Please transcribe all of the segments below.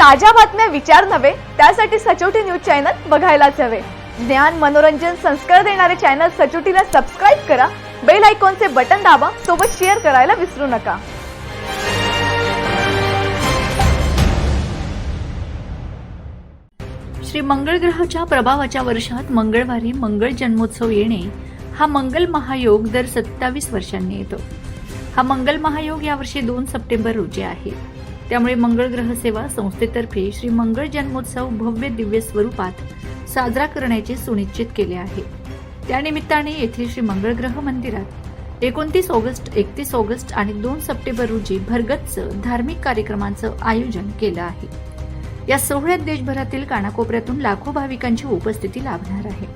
ताज्या बातम्या विचार नव्हे त्यासाठी सचोटी न्यूज चॅनल बघायलाच हवे. ज्ञान मनोरंजन संस्कार देणारे चॅनल सचोटीला सबस्क्राईब करा बेल आयकॉनचे बटन दाबा सोबत शेअर करायला विसरू नका. श्री मंगळ ग्रहाच्या प्रभावाच्या वर्षात मंगळवारी मंगळ जन्मोत्सव येणे हा मंगल महायोग दर सत्तावीस वर्षांनी येतो. हा मंगल महायोग यावर्षी दोन सप्टेंबर रोजी आहे. त्यामुळे मंगळ ग्रह सेवा संस्थेतर्फे श्री मंगळ जन्मोत्सव भव्य दिव्य स्वरूपात साजरा करण्याचे सुनिश्चित केले आहे. त्यानिमित्ताने येथील श्री मंगळ ग्रह मंदिरात एकोणतीस ऑगस्ट एकतीस ऑगस्ट आणि दोन सप्टेंबर रोजी भरगच्च धार्मिक कार्यक्रमांचं आयोजन केलं आहे. या सोहळ्यात देशभरातील कानाकोपऱ्यातून लाखो भाविकांची उपस्थिती लाभणार आहे.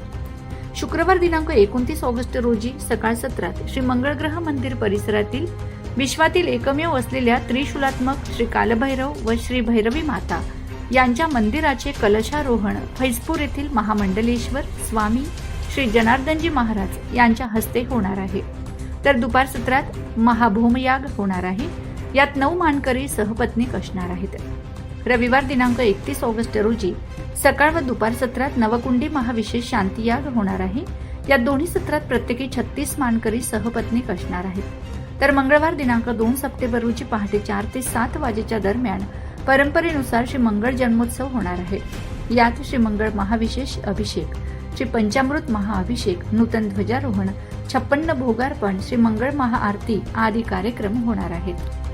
शुक्रवार दिनांक एकोणतीस ऑगस्ट रोजी सकाळ सत्रात श्री मंगळग्रह मंदिर परिसरातील विश्वातील एकमेव असलेल्या त्रिशूलात्मक श्री कालभैरव व श्री भैरवी माता. यांच्या मंदिराचे कलशारोहण फैजपूर येथील महामंडलेश्वर स्वामी श्री जनार्दनजी महाराज यांच्या हस्ते होणार आहे. तर दुपार सत्रात महाभूमयाग होणार आहे. यात नऊ मानकरी सहपत्नीक असणार आहेत. रविवार दिनांक एकतीस ऑगस्ट रोजी सकाळ व दुपार सत्रात नवकुंडी महाविशेष शांतियाग होणार आहे. या दोन्ही सत्रात प्रत्येकी छत्तीस मानकरी सहपत्नीक असणार आहेत. तर मंगळवार दिनांक दोन सप्टेंबर रोजी पहाटे चार ते सात वाजेच्या दरम्यान परंपरेनुसार श्री मंगळ जन्मोत्सव होणार आहे. यात श्री मंगळ महाविशेष अभिषेक श्री पंचामृत महाअभिषेक नूतन ध्वजारोहण छप्पन्न भोगार्पण श्री मंगळ महाआरती आदी कार्यक्रम होणार आहेत.